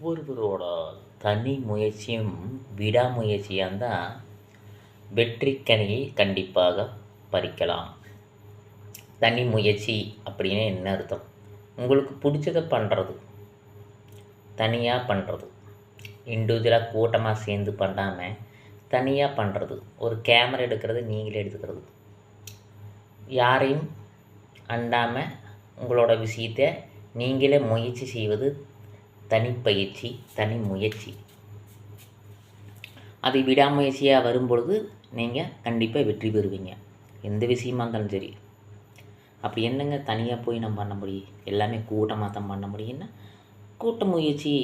ஒவ்வொருவரோட தனி முயற்சியும் விடாமுயற்சியாக இருந்தால் வெற்றிக்கனியை கண்டிப்பாக பறிக்கலாம். தனி முயற்சி அப்படின்னு என்ன அர்த்தம்? உங்களுக்கு பிடிச்சதை பண்ணுறது தனியாக பண்ணுறது இண்டிவிஜுவலாக கூட்டமாக சேர்ந்து பண்ணாமல் தனியாக பண்ணுறது ஒரு கேமரா எடுக்கிறது நீங்களே எடுத்துக்கிறது. யாரையும் அண்டாமல் உங்களோட விஷயத்தை நீங்களே முயற்சி செய்வது தனிப்பயிற்சி தனி முயற்சி அது விடாமுயற்சியாக வரும்பொழுது நீங்கள் கண்டிப்பாக வெற்றி பெறுவீங்க. எந்த விஷயமா இருந்தாலும் சரி. அப்படி என்னங்க தனியாக போய் நம்ம பண்ண முடியும்? எல்லாமே கூட்டமாக தான் பண்ண முடியும்னா கூட்ட முயற்சி.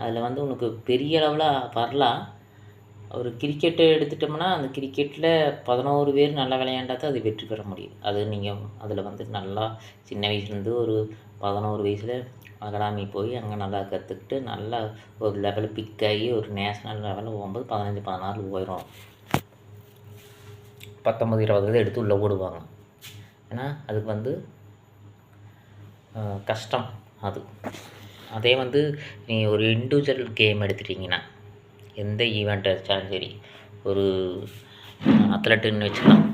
அதில் வந்து உனக்கு பெரிய அளவில் வரலாம். ஒரு கிரிக்கெட்டு எடுத்துட்டோம்னா அந்த கிரிக்கெட்டில் பதினோரு பேர் நல்லா விளையாண்டா தான் அது வெற்றி பெற முடியும். அது நீங்கள் அதில் வந்து நல்லா சின்ன வயசுலேருந்து ஒரு பதினோரு வயசில் அகாடமி போய் அங்கே நல்லா கற்றுக்கிட்டு நல்லா ஒரு லெவலில் பிக் ஆகி ஒரு நேஷ்னல் லெவலில் போகும்போது பதினஞ்சு பதினாறு போயிடும் பத்தொம்பது இருபது இதை எடுத்து உள்ளே ஓடுவாங்க ஏன்னா அதுக்கு வந்து கஷ்டம் அது. அதே வந்து நீ ஒரு இண்டிவிஜுவல் கேம் எடுத்துட்டிங்கன்னா எந்த ஈவெண்ட் வச்சாலும் சரி ஒரு அத்லட்டுன்னு வச்சுக்கலாம்.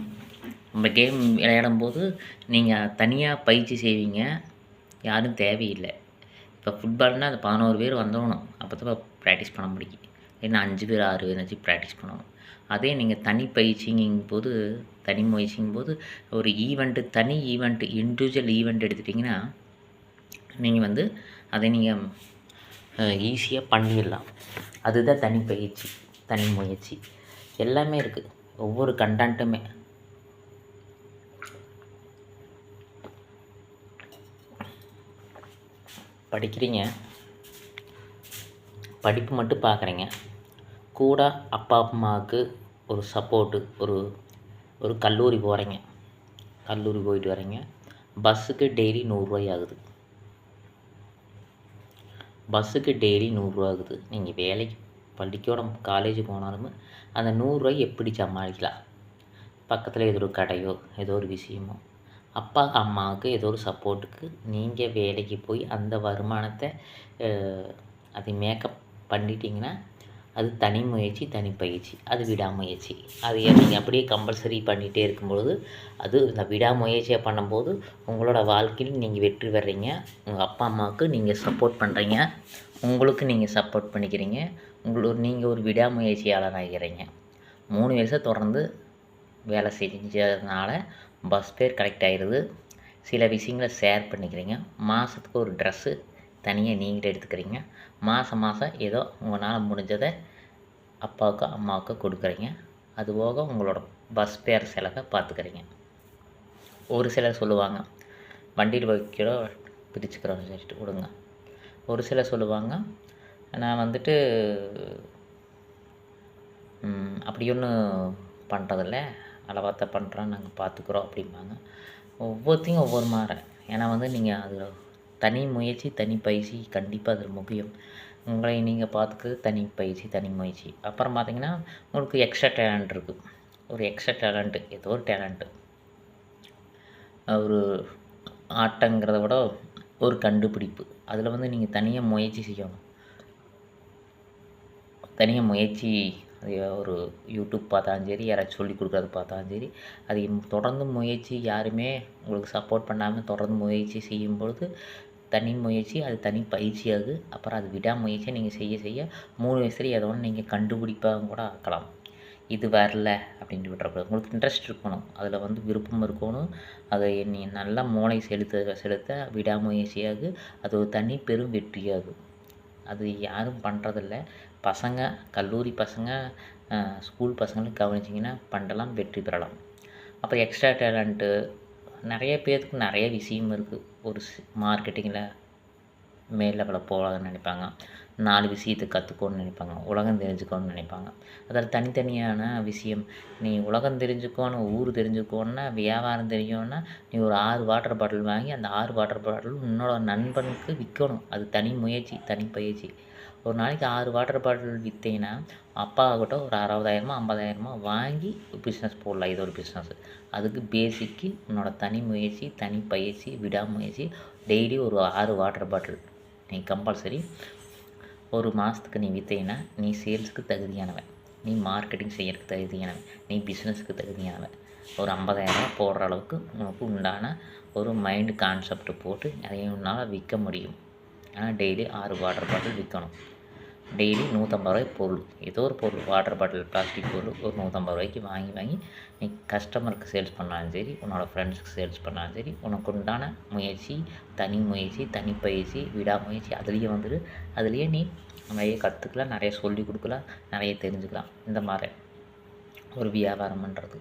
நம்ம கேம் விளையாடும்போது நீங்கள் தனியாக பயிற்சி செய்வீங்க யாரும் தேவையில்லை. இப்போ ஃபுட்பால்னால் அந்த பதினோரு பேர் வந்துடணும் அப்போ தான் ப்ராக்டிஸ் பண்ண முடியும். ஏன்னா அஞ்சு பேர் ஆறு பேர் வச்சு ப்ராக்டிஸ் பண்ணணும். அதே நீங்கள் தனி பயிற்சிங்கும் போது தனி முயற்சிங்கும் போது ஒரு ஈவெண்ட்டு தனி ஈவெண்ட்டு இண்டிவிஜுவல் ஈவெண்ட் எடுத்துட்டிங்கன்னா நீங்கள் வந்து அதை நீங்கள் ஈஸியாக பண்ணிடலாம். அதுதான் தனி பயிற்சி தனி முயற்சி. எல்லாமே இருக்குது ஒவ்வொரு கண்டென்ட்டுமே படிக்கிறீங்க? படிப்பு மட்டும் பார்க்குறீங்க கூட அப்பா அம்மாவுக்கு ஒரு சப்போர்ட்டு ஒரு ஒரு கல்லூரி போகிறீங்க கல்லூரி போயிட்டு வரீங்க. பஸ்ஸுக்கு டெய்லி நூறுரூவாய் ஆகுது. பஸ்ஸுக்கு டெய்லி நூறுரூவா ஆகுது. நீங்கள் வேலைக்கு பள்ளிக்கூடம் காலேஜ் போனாலுமே அந்த நூறுரூவாய் எப்படி சமாளிக்கலாம்? பக்கத்தில் ஏதோ ஒரு கடையோ ஏதோ ஒரு விஷயமோ. அப்பா அம்மாவுக்கு ஏதோ ஒரு சப்போர்ட்டுக்கு நீங்கள் வேலைக்கு போய் அந்த வருமானத்தை அது மேக்கப் பண்ணிட்டீங்கன்னா அது தனி முயற்சி தனி பயிற்சி. அது விடாமுயற்சி. அது நீங்கள் அப்படியே கம்பல்சரி பண்ணிகிட்டே இருக்கும்பொழுது அது இந்த விடாமுயற்சியை பண்ணும்போது உங்களோட வாழ்க்கையில் நீங்கள் வெற்றி வர்றீங்க உங்கள் அப்பா அம்மாவுக்கு நீங்கள் சப்போர்ட் பண்ணுறீங்க உங்களுக்கு நீங்கள் சப்போர்ட் பண்ணிக்கிறீங்க. உங்களோட நீங்கள் ஒரு விடாமுயற்சியாளர் ஆகிறீங்க மூணு வருஷம் தொடர்ந்து வேலை செஞ்சதுனால பஸ் பேர் கரெக்ட் ஆயிடுது சில விஷயங்களை ஷேர் பண்ணிக்கிறீங்க. மாதத்துக்கு ஒரு ட்ரெஸ்ஸு தனியாக நீங்களே எடுத்துக்கிறீங்க. மாதம் மாதம் ஏதோ உங்களால் முடிஞ்சதை அப்பாவுக்கு அம்மாவுக்கு கொடுக்குறீங்க. அதுபோக உங்களோட பஸ் பேர் செலவை பார்த்துக்கிறீங்க. ஒரு சிலர் சொல்லுவாங்க வண்டியில் வைக்கிறோம் பிரிச்சுக்கிறோம் சொல்லிட்டு விடுங்க. ஒரு சிலர் சொல்லுவாங்க நான் வந்துட்டு அப்படி ஒன்றும் பண்ணுறதில்ல அளவாத்த பண்ணுறோம் நாங்கள் பார்த்துக்குறோம் அப்படிம்பாங்க. ஒவ்வொருத்தையும் ஒவ்வொரு மாதிரி. ஏன்னா வந்து நீங்கள் அதில் தனி முயற்சி தனி பயிற்சி கண்டிப்பாக அதில் முக்கியம். உங்களை நீங்கள் பார்த்துக்கிறது தனி பயிற்சி தனி முயற்சி. அப்புறம் பார்த்தீங்கன்னா உங்களுக்கு எக்ஸ்ட்ரா டேலண்ட் இருக்குது ஒரு எக்ஸ்ட்ரா டேலண்ட்டு ஏதோ ஒரு டேலண்ட்டு ஒரு ஆட்டங்கிறத விட ஒரு கண்டுபிடிப்பு. அதில் வந்து நீங்கள் தனியாக முயற்சி செய்யணும். தனியாக முயற்சி அது ஒரு யூடியூப் பார்த்தாலும் சரி யாராச்சும் சொல்லி கொடுக்குறது பார்த்தாலும் சரி அது தொடர்ந்து முயற்சி யாருமே உங்களுக்கு சப்போர்ட் பண்ணாமல் தொடர்ந்து முயற்சி செய்யும்பொழுது தனி முயற்சி அது தனி பயிற்சியாகுது அப்புறம் அது விடாமுயற்சியை நீங்கள் செய்ய செய்ய மூணு வயசுல ஏதோ ஒன்று நீங்கள் கண்டுபிடிப்பாக கூட ஆக்கலாம். இது வரல அப்படின்ட்டு விட்டுறக்கூடாது. உங்களுக்கு இன்ட்ரெஸ்ட் இருக்கணும். அதில் வந்து விருப்பம் இருக்கணும். அதை நீ நல்லா மூளை செலுத்த செலுத்த விடாமுயற்சியாகு அது ஒரு தனி பெரும் வெற்றியாகும் அது யாரும் பண்ணுறதில்ல பசங்க கல்லூரி பசங்க ஸ்கூல் பசங்களும் கவனிச்சிங்கன்னா பண்ணலாம் வெற்றி பெறலாம். அப்புறம் எக்ஸ்ட்ரா டேலண்ட்டு நிறைய பேருக்கு நிறைய விஷயம் இருக்குது ஒரு மார்க்கெட்டிங்கில் மேல் லெவலில் போகலான்னு நினைப்பாங்க. நாலு விஷயத்தை கற்றுக்கோன்னு நினைப்பாங்க. உலகம் தெரிஞ்சுக்கோன்னு நினைப்பாங்க. அதில் தனித்தனியான விஷயம். நீ உலகம் தெரிஞ்சுக்கோன்னு ஊர் தெரிஞ்சுக்கோன்னா வியாபாரம் தெரியும்னா நீ ஒரு ஆறு வாட்டர் பாட்டில் வாங்கி அந்த ஆறு வாட்டர் பாட்டில் உன்னோட நண்பனுக்கு விற்கணும் அது தனி முயற்சி தனி பயிற்சி. ஒரு நாளைக்கு ஆறு வாட்டர் பாட்டில் விற்றீங்கன்னா அப்பா ஒரு அறுபதாயிரமோ ஐம்பதாயிரமோ வாங்கி பிஸ்னஸ் போடலாம். இது ஒரு பிஸ்னஸ் அதுக்கு பேசிக்கு உன்னோட தனி முயற்சி தனி பயிற்சி விடாமுயற்சி டெய்லி ஒரு ஆறு வாட்டர் பாட்டில் நீ கம்பல்சரி ஒரு மாதத்துக்கு நீ விற்றீங்கன்னா நீ சேல்ஸுக்கு தகுதியானவன். நீ மார்க்கெட்டிங் செய்யறதுக்கு தகுதியானவன். நீ பிஸ்னஸுக்கு தகுதியானவன். ஒரு ஐம்பதாயிரம் போடுற அளவுக்கு உனக்கு உண்டான ஒரு மைண்டு கான்செப்ட் போட்டு அதையும் உன்னால் விற்க முடியும். ஆனால் டெய்லி ஆறு வாட்டர் பாட்டில் விற்கணும் டெய்லி நூற்றம்பது ரூபாய் பொருள். ஏதோ ஒரு பொருள் வாட்டர் பாட்டில் பிளாஸ்டிக் பொருள் ஒரு நூற்றம்பது ரூபாய்க்கு வாங்கி வாங்கி நீ கஸ்டமருக்கு சேல்ஸ் பண்ணாலும் சரி உன்னோட ஃப்ரெண்ட்ஸுக்கு சேல்ஸ் பண்ணாலும் சரி உனக்கு உண்டான முயற்சி தனி முயற்சி தனி பயிற்சி விடாமுயற்சி அதுலேயே வந்துட்டு அதுலேயே நீ நிறைய கற்றுக்கலாம் நிறைய சொல்லி கொடுக்கலாம் நிறைய தெரிஞ்சுக்கலாம். இந்த மாதிரி ஒரு வியாபாரம் பண்ணுறது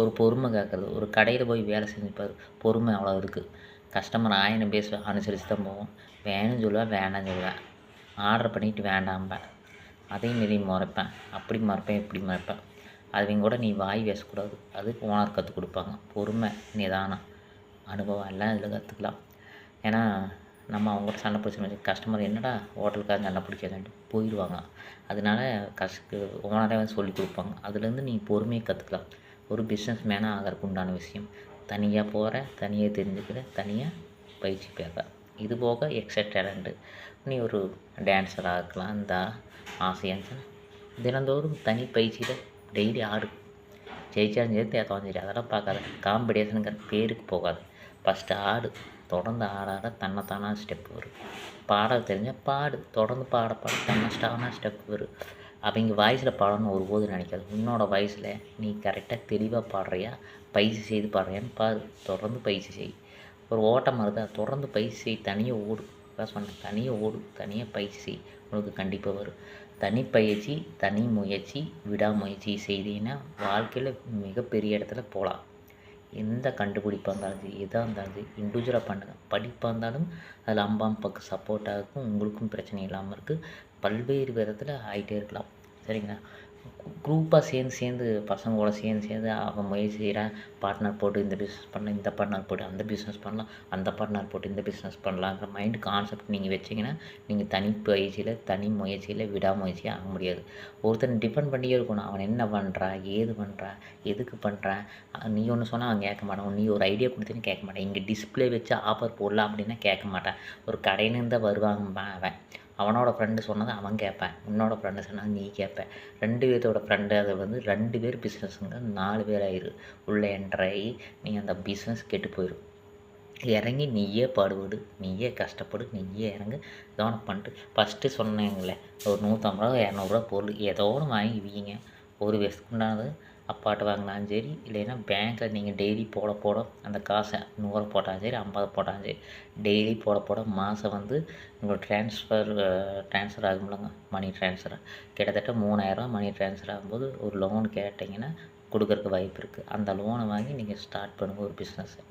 ஒரு பொறுமை கேட்குறது ஒரு கடையில் போய் வேலை செஞ்சுப்பார். பொறுமை அவ்வளோ இருக்குது கஸ்டமர் ஆயிரம் பேசுவேன் அனுசரித்து தான் போவோம். வேணும்னு சொல்லுவேன் வேணாம்னு சொல்லுவேன் ஆர்டர் பண்ணிவிட்டு வேண்டாம்பேன் அதையும் இதையும் மறைப்பேன். அப்படி மறைப்பேன் இப்படி மறைப்பேன். அவங்க கூட நீ வாய் பேசக்கூடாது அது ஓனர் கற்றுக் கொடுப்பாங்க. பொறுமை நிதானம் அனுபவம் எல்லாம் இதில் கற்றுக்கலாம். ஏன்னா நம்ம அவங்ககிட்ட சண்டை பிடிச்சோம் கஸ்டமர் என்னடா ஹோட்டலுக்காக சண்டை பிடிக்காதுன்ட்டு போயிடுவாங்க. அதனால கஷ்ட ஓனரே வந்து சொல்லி கொடுப்பாங்க. அதுலேருந்து நீ பொறுமையை கற்றுக்கலாம். ஒரு பிஸ்னஸ் மேனாக ஆகிறதுக்கு உண்டான விஷயம். தனியாக போகிற தனியாக தெரிஞ்சுக்கிற தனியாக பயிற்சி பெற இது போக எக்ஸ்ட்ரா டேலண்ட்டு நீ ஒரு டான்ஸராக இருக்கலாம் இந்த ஆசையாக தினந்தோறும் தனி பயிற்சியில் டெய்லி ஆடு. ஜெயிச்சாலும் சரி தேத்தாலும் சரி அதெல்லாம் பார்க்காத. காம்படிஷனுங்கிற பேருக்கு போகாது. ஃபஸ்ட்டு ஆடு தொடர்ந்து ஆட ஆட தன்னைத்தானாக ஸ்டெப் வரும் பாட தெரிஞ்சால் பாடு தொடர்ந்து பாட பாட தன்னை ஸ்டெப் வரும் அவங்க வாய்ஸில் பாடணும்னு ஒருபோது நினைக்காது. உன்னோட வயசில் நீ கரெக்டாக தெளிவாக பாடுறியா பயிற்சி செய்து பாடுறியான்னு பாரு. தொடர்ந்து பயிற்சி செய். ஒரு ஓட்டம் வருதா தொடர்ந்து பயிற்சி தனியாக ஓடு. அதான் சொன்னேன் தனியாக ஓடு தனியாக பயிற்சி உங்களுக்கு கண்டிப்பாக வரும். தனிப்பயிற்சி தனி முயற்சி விடாமுயற்சி செய்தீங்கன்னா வாழ்க்கையில் மிகப்பெரிய இடத்துல போகலாம். எந்த கண்டுபிடிப்பாக இருந்தாலும் சரி எதாக இருந்தாலும் சரி இண்டிவிஜுவலாக பண்ணுங்கள் படிப்பாக இருந்தாலும் அதில் அம்பாம் அப்பாவுக்கு சப்போர்ட்டாக இருக்கும் உங்களுக்கும் பிரச்சனை இல்லாமல் இருக்குது பல்வேறு விதத்தில் ஆகிட்டே இருக்கலாம். சரிங்களா? குரூப்பாக சேர்ந்து சேர்ந்து பசங்களோட சேர்ந்து சேர்ந்து அவன் முயற்சி செய்கிறேன் பார்ட்னர் போட்டு இந்த பிஸ்னஸ் பண்ணலாம் இந்த பார்ட்னர் போட்டு அந்த பிஸ்னஸ் பண்ணலாம் அந்த பார்ட்னர் போட்டு இந்த பிஸ்னஸ் பண்ணலாங்கிற மைண்டு கான்செப்ட் நீங்கள் வச்சிங்கன்னா நீங்கள் தனி பயிற்சியில் தனி முயற்சியில் விடாமுயற்சியாக ஆக முடியாது. ஒருத்தன் டிபெண்ட் பண்ணியே இருக்கணும். அவன் என்ன பண்ணுறான் ஏது பண்ணுறான் எதுக்கு பண்ணுறான் நீ ஒன்று சொன்னால் அவன் கேட்க மாட்டான். நீ ஒரு ஐடியா கொடுத்தேன்னு கேட்க மாட்டான். இங்கே டிஸ்பிளே வச்சு ஆஃபர் போடலாம் அப்படின்னா கேட்க மாட்டான். ஒரு கடையிலேருந்து வருவாங்க அவன். அவனோட ஃப்ரெண்டு சொன்னதை அவன் கேட்பேன். உன்னோட ஃப்ரெண்டு சொன்னது நீ கேட்பேன் ரெண்டு பேர்த்தோட ஃப்ரெண்டு அதை வந்து ரெண்டு பேர் பிஸ்னஸுங்க நாலு பேர் ஆயிரு. உள்ளே என்ட்ராகி நீ அந்த பிஸ்னஸ் கெட்டு போயிடும் இறங்கி நீயே பாடுபடு நீயே கஷ்டப்படு நீயே இறங்கு. கவனம் பண்ணிட்டு ஃபஸ்ட்டு சொன்னேங்களே ஒரு நூற்றம்பது ரூபா இரநூறுவா பொருள் ஏதோ ஒன்று வாங்கி வீங்க ஒரு வயசுக்கு உண்டானது அப்பாட்ட வாங்கினாலும் சரி இல்லைன்னா பேங்க்கில் நீங்கள் டெய்லி போட போட அந்த காசை நூறு போட்டாலும் சரி ஐம்பது போட்டாலும் சரி டெய்லி போட போட மாதம் வந்து உங்களுக்கு ட்ரான்ஸ்ஃபர் ட்ரான்ஸ்ஃபர் ஆகும்லங்க மணி ட்ரான்ஸ்ஃபர் கிட்டத்தட்ட மூணாயிரரூவா மணி ட்ரான்ஸ்ஃபர் ஆகும்போது ஒரு லோன் கேட்டிங்கன்னா கொடுக்கறக்கு வாய்ப்பு இருக்குது அந்த லோனை வாங்கி நீங்கள் ஸ்டார்ட் பண்ணுங்கள் ஒரு பிஸ்னஸ்ஸை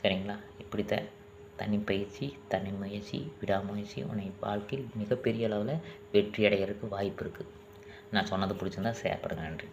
சரிங்களா? இப்படித்தான் தனி பயிற்சி தனி முயற்சி விடாமுயற்சி உன்னை வாழ்க்கையில் மிகப்பெரிய அளவில் வெற்றி அடைகிறதுக்கு வாய்ப்பு இருக்குது நான் சொன்னது பிடிச்சிருந்தா சேப்படுங்க நன்றி.